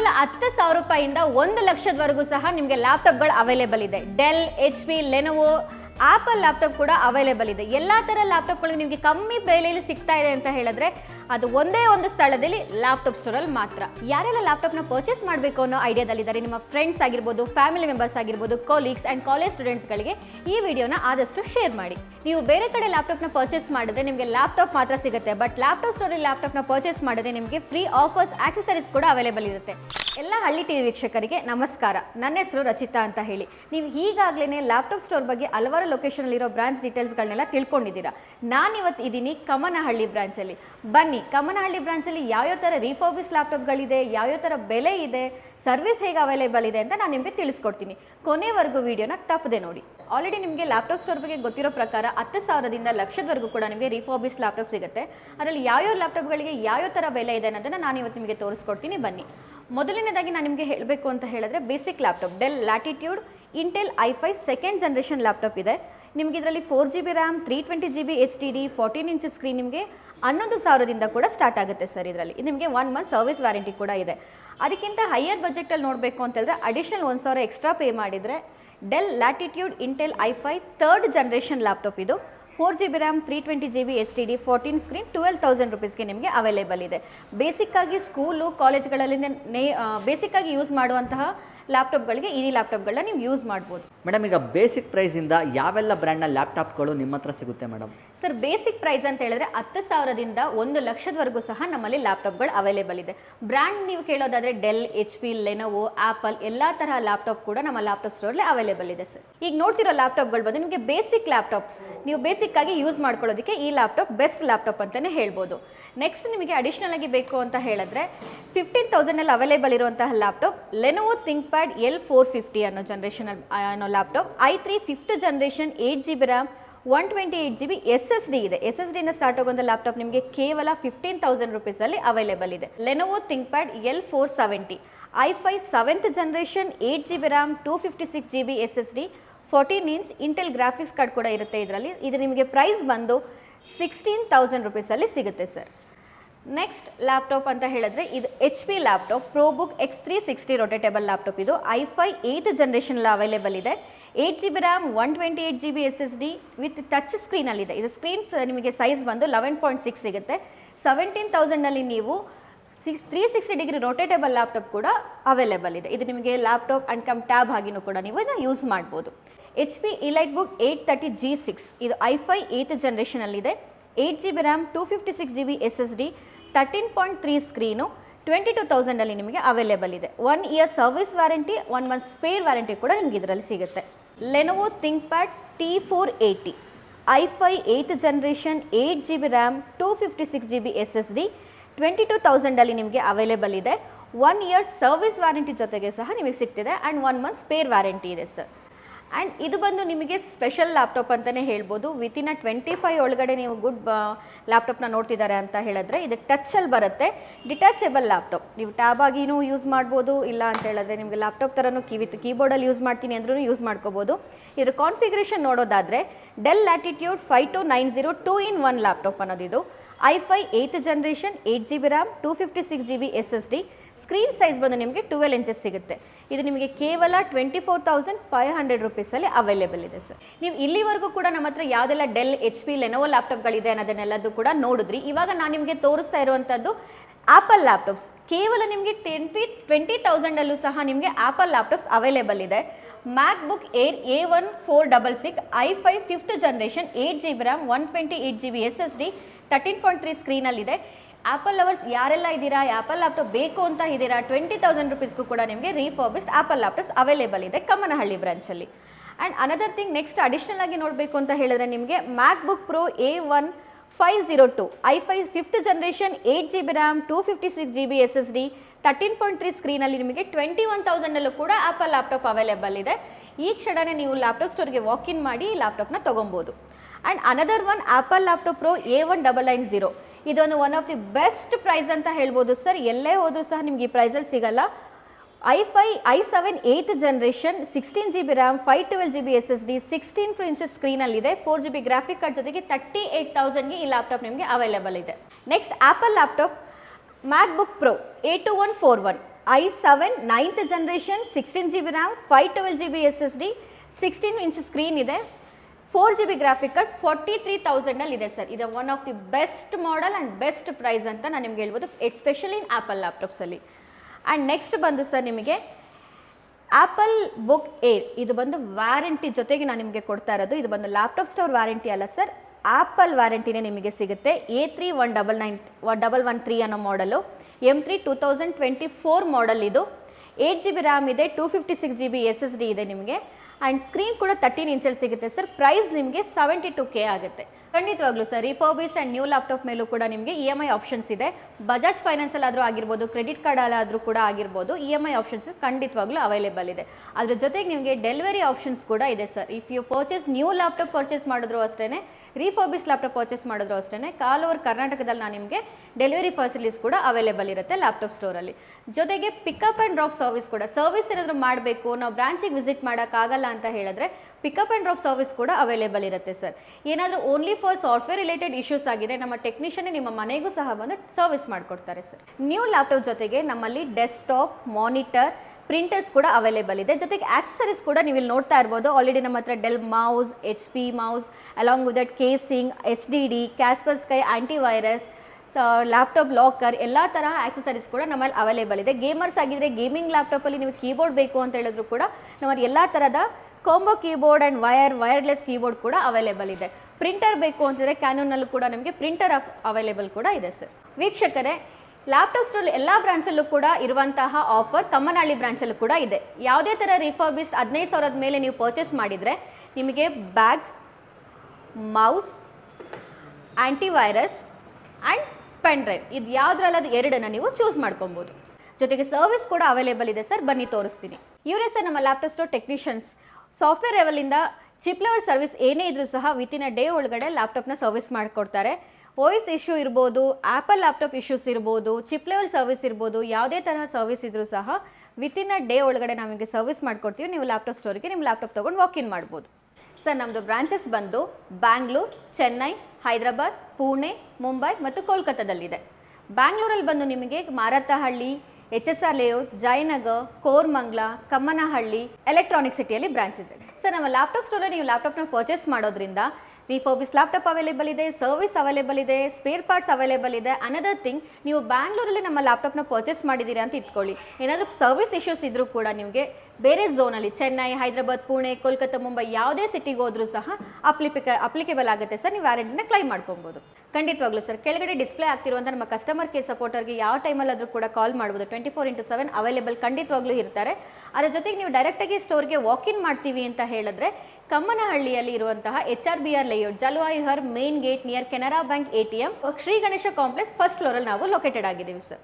ಕೇವಲ ಹತ್ತು ಸಾವಿರ ರೂಪಾಯಿಂದ ಒಂದು ಲಕ್ಷದವರೆಗೂ ಸಹ ನಿಮಗೆ ಲ್ಯಾಪ್ಟಾಪ್ಗಳು ಅವೈಲೇಬಲ್ ಇದೆ. Dell H P Lenovo Apple laptop ಕೂಡ ಅವೈಲೇಬಲ್ ಇದೆ. ಎಲ್ಲ ಥರ ಲ್ಯಾಪ್ಟಾಪ್ಗಳು ನಿಮಗೆ ಕಮ್ಮಿ ಬೆಲೆಯಲ್ಲಿ ಸಿಗ್ತಾ ಇದೆ ಅಂತ ಹೇಳಿದ್ರೆ ಅದು ಒಂದೇ ಒಂದು ಸ್ಥಳದಲ್ಲಿ ಲ್ಯಾಪ್ಟಾಪ್ ಸ್ಟೋರಲ್ಲಿ ಮಾತ್ರ. ಯಾರೆಲ್ಲ ಲ್ಯಾಪ್ಟಾಪ್ನ ಪರ್ಚೇಸ್ ಮಾಡಬೇಕು ಅನ್ನೋ ಐಡಿಯಾದಲ್ಲಿದ್ದಾರೆ ನಿಮ್ಮ ಫ್ರೆಂಡ್ಸ್ ಆಗಿರ್ಬೋದು ಫ್ಯಾಮಿಲಿ ಮೆಂಬರ್ಸ್ ಆಗಿರ್ಬೋದು ಕೊಲೀಗ್ಸ್ ಆ್ಯಂಡ್ ಕಾಲೇಜ್ ಸ್ಟೂಡೆಂಟ್ಸ್ಗಳಿಗೆ ಈ ವಿಡಿಯೋನ ಆದಷ್ಟು ಶೇರ್ ಮಾಡಿ. ನೀವು ಬೇರೆ ಕಡೆ ಲ್ಯಾಪ್ಟಾಪ್ನ ಪರ್ಚೇಸ್ ಮಾಡಿದ್ರೆ ನಿಮಗೆ ಲ್ಯಾಪ್ಟಾಪ್ ಮಾತ್ರ ಸಿಗುತ್ತೆ ಬಟ್ ಲ್ಯಾಪ್ಟಾಪ್ ಸ್ಟೋರಲ್ಲಿ ಲ್ಯಾಪ್ಟಾಪ್ನ ಪರ್ಚೇಸ್ ಮಾಡಿದ್ರೆ ನಿಮಗೆ ಫ್ರೀ ಆಫರ್ಸ್ ಆಕ್ಸೆಸರೀಸ್ ಕೂಡ ಅವೈಲೇಬಲ್ ಇರುತ್ತೆ. ಎಲ್ಲ ಹಳ್ಳಿ ಟಿವಿ ವೀಕ್ಷಕರಿಗೆ ನಮಸ್ಕಾರ. ನನ್ನ ಹೆಸರು ರಚಿತಾ ಅಂತ ಹೇಳಿ. ನೀವು ಈಗಾಗಲೇ ಲ್ಯಾಪ್ಟಾಪ್ ಸ್ಟೋರ್ ಬಗ್ಗೆ ಹಲವಾರು ಲೊಕೇಶನಲ್ಲಿರೋ ಬ್ರಾಂಚ್ ಡೀಟೇಲ್ಸ್ಗಳನ್ನೆಲ್ಲ ತಿಳ್ಕೊಂಡಿದ್ದೀರಾ. ನಾನಿವತ್ತು ಇದ್ದೀನಿ ಕಮನಹಳ್ಳಿ ಬ್ರಾಂಚಲ್ಲಿ ಬನ್ನಿ, ಕಮನಹಳ್ಳಿ ಬ್ರಾಂಚಲ್ಲಿ ಯಾವ್ಯಾವ ಥರ ರಿಫರ್ಬಿಸ್ ಲ್ಯಾಪ್ಟಾಪ್ಗಳಿದೆ ಯಾವ್ಯಾವ ಥರ ಬೆಲೆ ಇದೆ ಸರ್ವಿಸ್ ಹೇಗೆ ಅವೈಲೇಬಲ್ ಇದೆ ಅಂತ ನಾನು ನಿಮಗೆ ತಿಳಿಸ್ಕೊಡ್ತೀನಿ. ಕೊನೆವರೆಗೂ ವಿಡಿಯೋನ ತಪ್ಪದೆ ನೋಡಿ. ಆಲ್ರೆಡಿ ನಿಮಗೆ ಲ್ಯಾಪ್ಟಾಪ್ ಸ್ಟೋರ್ ಬಗ್ಗೆ ಗೊತ್ತಿರೋ ಪ್ರಕಾರ ಹತ್ತು ಸಾವಿರದಿಂದ ಲಕ್ಷದವರೆಗೂ ಕೂಡ ನಿಮಗೆ ರಿಫಾರ್ಬಿಸ್ ಲ್ಯಾಪ್ಟಾಪ್ ಸಿಗುತ್ತೆ. ಅದರಲ್ಲಿ ಯಾವ್ಯಾವ ಲ್ಯಾಪ್ಟಾಪ್ಗಳಿಗೆ ಯಾವ್ಯಾವ ಥರ ಬೆಲೆ ಇದೆ ಅನ್ನೋದನ್ನು ನಾನು ಇವತ್ತು ನಿಮಗೆ ತೋರಿಸ್ಕೊಡ್ತೀನಿ. ಬನ್ನಿ. ಮೊದಲನೇದಾಗಿ ನಾನು ನಿಮಗೆ ಹೇಳಬೇಕು ಅಂತ ಹೇಳಿದ್ರೆ basic laptop Dell Latitude Intel I five second generation laptop ಇದೆ. ನಿಮಗೆ ಇದರಲ್ಲಿ four G B RAM three twenty G B H D D fourteen inch screen ನಿಮಗೆ ಹನ್ನೊಂದು ಸಾವಿರದಿಂದ ಕೂಡ ಸ್ಟಾರ್ಟ್ ಆಗುತ್ತೆ ಸರ್ ಇದರಲ್ಲಿ. ಇದು ನಿಮಗೆ ಒನ್ ಮಂತ್ ಸರ್ವಿಸ್ ವ್ಯಾರಂಟಿ ಕೂಡ ಇದೆ. ಅದಕ್ಕಿಂತ ಹೈಯರ್ ಬಜೆಟಲ್ಲಿ ನೋಡಬೇಕು ಅಂತ ಹೇಳಿದ್ರೆ ಅಡಿಷನಲ್ ಒಂದು ಸಾವಿರ ಎಕ್ಸ್ಟ್ರಾ ಪೇ ಮಾಡಿದರೆ Dell Latitude Intel I five third generation laptop ಇದು. Four G B RAM three twenty G B H D D fourteen screen twelve thousand ರುಪೀಸ್ಗೆ ನಿಮಗೆ ಅವೈಲೇಬಲ್ ಇದೆ. ಬೇಸಿಕ್ಕಾಗಿ ಸ್ಕೂಲು ಕಾಲೇಜ್ಗಳಲ್ಲಿ ನೇ ಬೇಸಿಕ್ಕಾಗಿ ಯೂಸ್ ಮಾಡುವಂತಹ ಲ್ಯಾಪ್ಟಾಪ್ಗಳಿಗೆ ಈ ಲ್ಯಾಪ್ಟಾಪ್ಗಳನ್ನ ನೀವು ಯೂಸ್ ಮಾಡ್ಬೋದು. ಮೇಡಮ್ ಈಗ ಬೇಸಿಕ್ ಪ್ರೈಸಿಂದ ಯಾವೆಲ್ಲ ಬ್ರ್ಯಾಂಡ್ನ ಲ್ಯಾಪ್ಟಾಪ್ಗಳು ನಿಮ್ಮ ಹತ್ರ ಸಿಗುತ್ತೆ ಮೇಡಮ್ ಸರ್ ಬೇಸಿಕ್ ಪ್ರೈಸ್ ಅಂತ ಹೇಳಿದ್ರೆ ಹತ್ತು ಸಾವಿರದಿಂದ ಒಂದು ಲಕ್ಷದವರೆಗೂ ಸಹ ನಮ್ಮಲ್ಲಿ ಲ್ಯಾಪ್ಟಾಪ್ಗಳು ಅವೈಲೇಬಲ್ ಇದೆ. ಬ್ರ್ಯಾಂಡ್ ನೀವು ಕೇಳೋದಾದ್ರೆ Dell H P Lenovo Apple ಎಲ್ಲ ತರಹ ಲ್ಯಾಪ್ಟಾಪ್ ಕೂಡ ನಮ್ಮ ಲ್ಯಾಪ್ಟಾಪ್ ಸ್ಟೋರ್ಲಿ ಅವೈಲೇಬಲ್ ಇದೆ ಸರ್ ಈಗ ನೋಡ್ತಿರೋ ಲ್ಯಾಪ್ಟಾಪ್ಗಳು ಬಂದು ನಿಮಗೆ ಬೇಸಿಕ್ ಲ್ಯಾಪ್ಟಾಪ್ ನೀವು ಬೇಸಿಕ್ ಆಗಿ ಯೂಸ್ ಮಾಡ್ಕೊಳ್ಳೋದಕ್ಕೆ ಈ ಲ್ಯಾಪ್ಟಾಪ್ ಬೆಸ್ಟ್ ಲ್ಯಾಪ್ಟಾಪ್ ಅಂತಲೇ ಹೇಳ್ಬೋದು. ನೆಕ್ಸ್ಟ್ ನಿಮಗೆ ಅಡಿಷನಲ್ ಆಗಿ ಬೇಕು ಅಂತ ಹೇಳಿದ್ರೆ ಫಿಫ್ಟೀನ್ ತೌಸಂಡಲ್ಲಿ ಅವೈಲೇಬಲ್ ಇರುವಂತಹ laptop Lenovo ThinkPad L four fifty ಅನ್ನೋ ಜನ್ರೇಷನ್ ಅನ್ನೋ laptop I three fifth generation eight G B RAM one twenty eight G B S S D ಇದೆ ಎಸ್ ಎಸ್ ಡಿಯಿಂದ ಸ್ಟಾರ್ಟ್ ಆಗುವಂಥ ಲ್ಯಾಪ್ಟಾಪ್ ನಿಮಗೆ ಕೇವಲ ಫಿಫ್ಟೀನ್ ತೌಸಂಡ್ ರುಪೀಸಲ್ಲಿ available ಇದೆ. Lenovo ThinkPad L four seventy I five seventh generation eight G B RAM two fifty six G B S S D fourteen inch Intel graphics card ಕೂಡ ಇರುತ್ತೆ ಇದರಲ್ಲಿ. ಇದು ನಿಮಗೆ ಪ್ರೈಸ್ ಬಂದು ಸಿಕ್ಸ್ಟೀನ್ ತೌಸಂಡ್ ರುಪೀಸಲ್ಲಿ ಸಿಗುತ್ತೆ sir next laptop ಅಂತ ಹೇಳಿದ್ರೆ ಇದು H P laptop ProBook X three sixty rotatable laptop ಇದು. I five eighth generation available ಇದೆ. Eight G B RAM one twenty eight G B S S D with touch ಸ್ಕ್ರೀನಲ್ಲಿದೆ ಇದು. Screen ನಿಮಗೆ size ಬಂದು eleven point six ಸಿಗುತ್ತೆ. Seventeen ತೌಸಂಡಲ್ಲಿ ನೀವು six three sixty degree rotatable laptop ಕೂಡ available ಇದೆ. ಇದು ನಿಮಗೆ ಲ್ಯಾಪ್ಟಾಪ್ ಆ್ಯಂಡ್ ಕಮ್ ಟ್ಯಾಬ್ ಆಗಿನೂ ಕೂಡ ನೀವು ಇದನ್ನು ಯೂಸ್ ಮಾಡ್ಬೋದು. H P EliteBook eight thirty G six ಇದು I five eighth ಜನ್ರೇಷನಲ್ಲಿದೆ eight G B RAM two fifty six G B S S D thirteen point three screen twenty two ತೌಸಂಡಲ್ಲಿ ನಿಮಗೆ available ಇದೆ. One year service warranty one month spare warranty ಕೂಡ ನಿಮಗೆ ಇದರಲ್ಲಿ ಸಿಗುತ್ತೆ. Lenovo ThinkPad T four eighty I five eighth generation eight G B RAM two fifty six G B S S D twenty two ತೌಸಂಡಲ್ಲಿ ನಿಮಗೆ available ಇದೆ. One year service warranty ಜೊತೆಗೆ ಸಹ ನಿಮಗೆ ಸಿಗ್ತಿದೆ and one month spare warranty ಇದೆ sir and ಇದು ಬಂದು ನಿಮಗೆ special laptop ಅಂತಲೇ ಹೇಳ್ಬೋದು. ವಿತಿನ್ ಅ ಟ್ವೆಂಟಿ ಫೈವ್ ಒಳಗಡೆ ನೀವು ಗುಡ್ ಲ್ಯಾಪ್ಟಾಪ್ನ ನೋಡ್ತಿದ್ದಾರೆ ಅಂತ ಹೇಳಿದ್ರೆ ಇದು ಟಚಲ್ಲಿ ಬರುತ್ತೆ. ಡಿಟ್ಯಾಚಬಲ್ ಲ್ಯಾಪ್ಟಾಪ್ ನೀವು ಟ್ಯಾಬ್ ಆಗಿನೂ ಯೂಸ್ ಮಾಡ್ಬೋದು, ಇಲ್ಲ ಅಂತ ಹೇಳಿದ್ರೆ ನಿಮಗೆ ಲ್ಯಾಪ್ಟಾಪ್ ಥರನೂ ಕೀ ವಿತ್ ಕೀಬೋರ್ಡಲ್ಲಿ ಯೂಸ್ ಮಾಡ್ತೀನಿ ಅಂದ್ರೂ ಯೂಸ್ ಮಾಡ್ಕೋಬೋದು. ಇದರ ಕಾನ್ಫಿಗರೇಷನ್ ನೋಡೋದಾದರೆ Dell Latitude five two nine zero two in one laptop ಅನ್ನೋದಿದು. I five eighth generation eight G B RAM two fifty six G B S S D screen size ಬಂದು ನಿಮಗೆ twelve inches ಸಿಗುತ್ತೆ. ಇದು ನಿಮಗೆ ಕೇವಲ twenty four thousand five hundred ರುಪೀಸಲ್ಲಿ available ಇದೆ sir ನೀವು ಇಲ್ಲಿವರೆಗೂ ಕೂಡ ನಮ್ಮ ಹತ್ರ ಯಾವುದೆಲ್ಲ ಡೆಲ್ ಎಚ್ ಪಿ ಲೆನೋವೋ ಲ್ಯಾಪ್ಟಾಪ್ಗಳಿದೆ ಅನ್ನೋದನ್ನೆಲ್ಲದೂ ಕೂಡ ನೋಡಿದ್ರಿ. ಇವಾಗ ನಾನು ನಿಮಗೆ ತೋರಿಸ್ತಾ ಇರುವಂಥದ್ದು ಆಪಲ್ ಲ್ಯಾಪ್ಟಾಪ್ಸ್ ಕೇವಲ ನಿಮಗೆ ಟ್ವೆಂಟಿ ಟ್ವೆಂಟಿ ತೌಸಂಡಲ್ಲೂ ಸಹ ನಿಮಗೆ ಆಪಲ್ ಲ್ಯಾಪ್ಟಾಪ್ಸ್ ಅವೈಲೇಬಲ್ ಇದೆ. MacBook Air A one four double six I five fifth generation eight G B RAM one twenty eight G B S S D thirteen point three ಸ್ಕ್ರೀನಲ್ಲಿದೆ Apple lovers ಯಾರೆಲ್ಲ ಇದ್ದೀರಾ? Apple laptop ಬೇಕು ಅಂತ ಇದ್ದೀರಾ? Twenty thousand ರುಪೀಸ್ಗೂ ಕೂಡ ನಿಮಗೆ ರೀಫರ್ಬಿಸ್ಡ್ apple laptops available ಇದೆ Kammanahalli ಬ್ರಾಂಚಲ್ಲಿ and another thing next additional ಆಗಿ ನೋಡಬೇಕು ಅಂತ ಹೇಳಿದ್ರೆ ನಿಮಗೆ MacBook Pro A one five zero two I five fifth generation eight G B RAM two fifty six G B S S D thirteen point three ಸ್ಕ್ರೀನಲ್ಲಿ ನಿಮಗೆ twenty one ತೌಸಂಡಲ್ಲೂ ಕೂಡ apple laptop available ಇದೆ. ಈ ಕ್ಷಣನೇ ನೀವು laptop ಸ್ಟೋರ್ಗೆ walk in ಮಾಡಿ ಲ್ಯಾಪ್ಟಾಪ್ನ ತೊಗೊಬೋದು. And another one Apple laptop Pro A one double nine zero ಇದೊಂದು one of the best price ಅಂತ ಹೇಳ್ಬೋದು. ಸರ್ ಎಲ್ಲೇ ಹೋದರೂ ಸಹ ನಿಮ್ಗೆ ಈ ಪ್ರೈಸಲ್ಲಿ ಸಿಗಲ್ಲ. I five I seven eighth generation sixteen G B RAM five twelve G B S S D sixteen inches ಸ್ಕ್ರೀನಲ್ಲಿದೆ four G B graphic card ಜೊತೆಗೆ ತರ್ಟಿ ಏಯ್ಟ್ ತೌಸಂಡ್ಗೆ ಈ ಲ್ಯಾಪ್ಟಾಪ್ ನಿಮಗೆ ಅವೈಲೇಬಲ್ ಇದೆ. Next Apple laptop MacBook Pro A two one four one I seven ninth generation sixteen G B RAM five twelve G B S S D sixteen inch screen ಇದೆ. Four G B graphic card forty three ತೌಸಂಡಲ್ಲಿ ಇದೆ sir ಇದು one of the best model and best price ಅಂತ ನಾನು ನಿಮ್ಗೆ ಹೇಳ್ಬೋದು especially in Apple ಲ್ಯಾಪ್ಟಾಪ್ಸಲ್ಲಿ and next ಬಂದು sir ನಿಮಗೆ ಆ್ಯಪಲ್ ಬುಕ್ ಏರ್ ಇದು ಬಂದು ವ್ಯಾರಂಟಿ ಜೊತೆಗೆ ನಾನು ನಿಮಗೆ ಕೊಡ್ತಾ ಇರೋದು. ಇದು ಬಂದು ಲ್ಯಾಪ್ಟಾಪ್ ಸ್ಟೋರ್ ವ್ಯಾರಂಟಿ ಅಲ್ಲ ಸರ್ ಆ್ಯಪಲ್ ವ್ಯಾರಂಟಿನೇ ನಿಮಗೆ ಸಿಗುತ್ತೆ. A three one double nine double one three ಅನ್ನೋ ಮಾಡಲು M three two thousand twenty four model ಇದು. ಏಯ್ಟ್ ಜಿ ಬಿ ರ್ಯಾಮ್ ಇದೆ two fifty six G B S S D ಇದೆ ನಿಮಗೆ. ಆ್ಯಂಡ್ ಸ್ಕ್ರೀನ್ ಕೂಡ ತರ್ಟೀನ್ ಇಂಚಲ್ಲಿ ಸಿಗುತ್ತೆ. ಸರ್ ಪ್ರೈಸ್ ನಿಮಗೆ ಸೆವೆಂಟಿ ಟು ಕೆ ಆಗುತ್ತೆ. ಖಂಡಿತವಾಗ್ಲೂ sir refurbish and new laptop ಮೇಲೂ ಕೂಡ ನಿಮಗೆ ಇ ಎಂ ಐ ಆಪ್ಷನ್ಸ್ ಇದೆ. ಬಜಾಜ್ ಫೈನಾನ್ಸಲ್ಲಾದರೂ ಆಗಿರ್ಬೋದು ಕ್ರೆಡಿಟ್ ಕಾರ್ಡಲ್ಲಾದರೂ ಕೂಡ ಆಗಿರ್ಬೋದು ಇ ಎಂ ಐ ಆಪ್ಷನ್ಸ್ ಖಂಡಿತವಾಗ್ಲೂ ಅವೈಲೇಬಲ್ ಇದೆ. ಅದ್ರ ಜೊತೆಗೆ ನಿಮಗೆ ಡೆಲಿವರಿ ಆಪ್ಷನ್ಸ್ ಕೂಡ ಇದೆ sir if you purchase new laptop purchase ಮಾಡಿದ್ರು ಅಷ್ಟೇ ರಿಫರ್ಬಿಸ್ ಲ್ಯಾಪ್ಟಾಪ್ ಪರ್ಚೇಸ್ ಮಾಡಿದ್ರು ಅಷ್ಟೇ ಕಾಲ್ ಓವರ್ ಕರ್ನಾಟಕದಲ್ಲಿ ನಾನು ನಿಮಗೆ ಡೆಲಿವರಿ ಫೆಸಿಲಿಟೀಸ್ ಕೂಡ ಅವೈಲೇಬಲ್ ಇರುತ್ತೆ ಲ್ಯಾಪ್ಟಾಪ್ ಸ್ಟೋರಲ್ಲಿ ಜೊತೆಗೆ ಪಿಕಪ್ ಆ್ಯಂಡ್ ಡ್ರಾಪ್ ಸರ್ವಿಸ್ ಕೂಡ. ಸರ್ವಿಸ್ ಏನಾದರೂ ಮಾಡಬೇಕು, ನಾವು ಬ್ರಾಂಚಿಗೆ ವಿಸಿಟ್ ಮಾಡೋಕ್ಕಾಗಲ್ಲ ಅಂತ ಹೇಳಿದ್ರೆ ಪಿಕಪ್ ಆ್ಯಂಡ್ ಡ್ರಾಪ್ ಸರ್ವಿಸ್ ಕೂಡ ಅವೈಲೇಬಲ್ ಇರುತ್ತೆ ಸರ್ ಏನಾದರೂ only for software related issues ಆಗಿದೆ ನಮ್ಮ ಟೆಕ್ನಿಷಿಯನ್ ನಿಮ್ಮ ಮನೆಗೂ ಸಹ ಬಂದು ಸರ್ವಿಸ್ ಮಾಡಿಕೊಡ್ತಾರೆ ಸರ್ ನ್ಯೂ ಲ್ಯಾಪ್ಟಾಪ್ ಜೊತೆಗೆ ನಮ್ಮಲ್ಲಿ ಡೆಸ್ಕ್ಟಾಪ್ ಮಾನಿಟರ್ ಪ್ರಿಂಟರ್ಸ್ ಕೂಡ ಅವೈಲೇಬಲ್ ಇದೆ. ಜೊತೆಗೆ ಆಕ್ಸಸರೀಸ್ ಕೂಡ ನೀವು ಇಲ್ಲಿ ನೋಡ್ತಾ ಇರ್ಬೋದು. ಆಲ್ರೆಡಿ ನಮ್ಮ ಹತ್ರ Dell mouse H P mouse along with that casing H D D Kaspersky antivirus laptop locker ಎಲ್ಲ ತರಹ ಆಕ್ಸಸರೀಸ್ ಕೂಡ ನಮ್ಮಲ್ಲಿ ಅವೈಲೇಬಲ್ ಇದೆ. ಗೇಮರ್ಸ್ ಆಗಿದ್ರೆ ಗೇಮಿಂಗ್ ಲ್ಯಾಪ್ಟಾಪಲ್ಲಿ ನೀವು ಕೀಬೋರ್ಡ್ ಬೇಕು ಅಂತ ಹೇಳಿದ್ರು ಕೂಡ ನಮ್ಮಲ್ಲಿ ಎಲ್ಲ ಥರದ combo keyboard and wire wireless keyboard ಕೂಡ ಅವೈಲೇಬಲ್ ಇದೆ. ಪ್ರಿಂಟರ್ ಬೇಕು ಅಂತಂದರೆ ಕ್ಯಾನೂನಲ್ಲೂ ಕೂಡ ನಮಗೆ ಪ್ರಿಂಟರ್ ಅವೈಲೇಬಲ್ ಕೂಡ ಇದೆ ಸರ್ ವೀಕ್ಷಕರೇ ಲ್ಯಾಪ್ಟಾಪ್ ಸ್ಟೋರ್ ಎಲ್ಲ ಬ್ರಾಂಚಲ್ಲೂ ಕೂಡ ಇರುವಂತಹ ಆಫರ್ ತಮ್ಮನಹಳ್ಳಿ ಬ್ರಾಂಚಲ್ಲೂ ಕೂಡ ಇದೆ. ಯಾವುದೇ ಥರ ರಿಫರ್ಬಿಸ್ ಹದಿನೈದು ಸಾವಿರದ ಮೇಲೆ ನೀವು ಪರ್ಚೇಸ್ ಮಾಡಿದರೆ ನಿಮಗೆ bag mouse antivirus and pen drive ಇದು ಯಾವುದ್ರಲ್ಲದು ಎರಡನ್ನು ನೀವು ಚೂಸ್ ಮಾಡ್ಕೊಬೋದು. ಜೊತೆಗೆ ಸರ್ವಿಸ್ ಕೂಡ ಅವೈಲೇಬಲ್ ಇದೆ ಸರ್ ಬನ್ನಿ ತೋರಿಸ್ತೀನಿ. ಇವರೇ ಸರ್ ನಮ್ಮ ಲ್ಯಾಪ್ಟಾಪ್ ಸ್ಟೋರ್ ಟೆಕ್ನಿಷಿಯನ್ಸ್ ಸಾಫ್ಟ್ವೇರ್ ಲೆವೆಲಿಂದ ಚಿಪ್ ಲೆವೆಲ್ ಸರ್ವಿಸ್ ಏನೇ ಇದ್ರೂ ಸಹ ವಿತಿನ್ ಅ ಡೇ ಒಳಗಡೆ ಲ್ಯಾಪ್ಟಾಪ್ನ ಸರ್ವಿಸ್ ಮಾಡಿಕೊಡ್ತಾರೆ. ವಾಯ್ಸ್ ಇಶ್ಯೂ ಇರ್ಬೋದು ಆ್ಯಪಲ್ ಲ್ಯಾಪ್ಟಾಪ್ ಇಶ್ಯೂಸ್ ಇರ್ಬೋದು, ಚಿಪ್ ಲೆವೆಲ್ ಸರ್ವಿಸ್ ಇರ್ಬೋದು, ಯಾವುದೇ ತರಹ ಸರ್ವಿಸ್ ಇದ್ದರೂ ಸಹ ವಿತಿನ್ ಅ ಡೇ ಒಳಗಡೆ ನಮಗೆ ಸರ್ವಿಸ್ ಮಾಡಿಕೊಡ್ತೀವಿ. ನೀವು ಲ್ಯಾಪ್ಟಾಪ್ ಸ್ಟೋರಿಗೆ ನಿಮ್ಮ ಲ್ಯಾಪ್ಟಾಪ್ ತೊಗೊಂಡು ಇನ್ ಮಾಡ್ಬೋದು. ಸರ್ ನಮ್ಮದು ಬ್ರಾಂಚಸ್ ಬಂದು ಬ್ಯಾಂಗ್ಳೂರ್, ಚೆನ್ನೈ, ಹೈದರಾಬಾದ್, ಪುಣೆ, ಮುಂಬೈ ಮತ್ತು ಕೋಲ್ಕತ್ತಾದಲ್ಲಿದೆ. ಬ್ಯಾಂಗ್ಳೂರಲ್ಲಿ ಬಂದು ನಿಮಗೆ Marathahalli, H S R layout Jayanagar, Koramangala, Kammanahalli electronic ಸಿಟಿಯಲ್ಲಿ ಬ್ರಾಂಚ್ ಇದೆ. ಸರ್, ನಮ್ಮ ಲ್ಯಾಪ್ಟಾಪ್ ಸ್ಟೋರಲ್ಲಿ ನೀವು ಲ್ಯಾಪ್ಟಾಪ್ನ ಪರ್ಚೇಸ್ ಮಾಡೋದ್ರಿಂದ ರಿಫರ್ಬಿಸ್ ಲ್ಯಾಪ್ಟಾಪ್ ಅವೈಲೇಬಲ್ ಇದೆ ಸರ್ವಿಸ್ ಅವೈಲೇಬಲ್ ಇದೆ ಸ್ಪೇರ್ ಪಾರ್ಟ್ಸ್ ಅವೈಲೇಬಲ್ ಇದೆ. ಅನದರ್ ಥಿಂಗ್ ನೀವು ಬ್ಯಾಂಗ್ಳೂರಲ್ಲಿ ನಮ್ಮ ಲ್ಯಾಪ್ಟಾಪ್ನ ಪರ್ಚೇಸ್ ಮಾಡಿದ್ದೀರಾ ಅಂತ ಇಟ್ಕೊಳ್ಳಿ. ಏನಾದರೂ ಸರ್ವಿಸ್ ಇಶ್ಯೂಸ್ ಇದ್ದರೂ ಕೂಡ ನಿಮಗೆ ಬೇರೆ ಝೋನಲ್ಲಿ ಚೆನ್ನೈ, ಹೈದರಾಬಾದ್, ಪುಣೆ, ಕೋಲ್ಕತ್ತಾ, ಮುಂಬೈ ಯಾವುದೇ ಸಿಟಿಗೆ ಹೋದರೂ ಸಹ ಅಪ್ಲಿಪಿಕ ಅಪ್ಲಿಕೇಬಲ್ ಆಗುತ್ತೆ ಸರ್. ನೀವು ವ್ಯಾರಂಟಿನ ಕ್ಲೈಮ್ ಮಾಡ್ಕೊಬೋದು. ಖಂಡಿತವಾಗ್ಲೂ ಸರ್, ಕೆಳಗಡೆ ಡಿಸ್ಪ್ಲೇ ಆಗ್ತಿರುವಂಥ ನಮ್ಮ ಕಸ್ಟಮರ್ ಕೇರ್ ಸಪೋರ್ಟರ್ಗೆ ಯಾವ ಟೈಮಲ್ಲಾದರೂ ಕೂಡ ಕಾಲ್ ಮಾಡ್ಬೋದು. Twenty four into seven available ಖಂಡಿತವಾಗ್ಲೂ ಇರ್ತಾರೆ. ಅದರ ಜೊತೆಗೆ ನೀವು ಡೈರೆಕ್ಟಾಗಿ ಸ್ಟೋರ್ಗೆ ಇನ್ ಮಾಡ್ತೀವಿ ಅಂತ ಹೇಳಿದ್ರೆ ಕಮ್ಮನಹಳ್ಳಿಯಲ್ಲಿ ಇರುವಂತಹ H R B R layout Jalavayu Har main gate near Canara bank A T M Shri Ganesha complex first ಫ್ಲೋರಲ್ಲಿ ನಾವು ಲೊಕೇಟೆಡ್ ಆಗಿದ್ದೀವಿ ಸರ್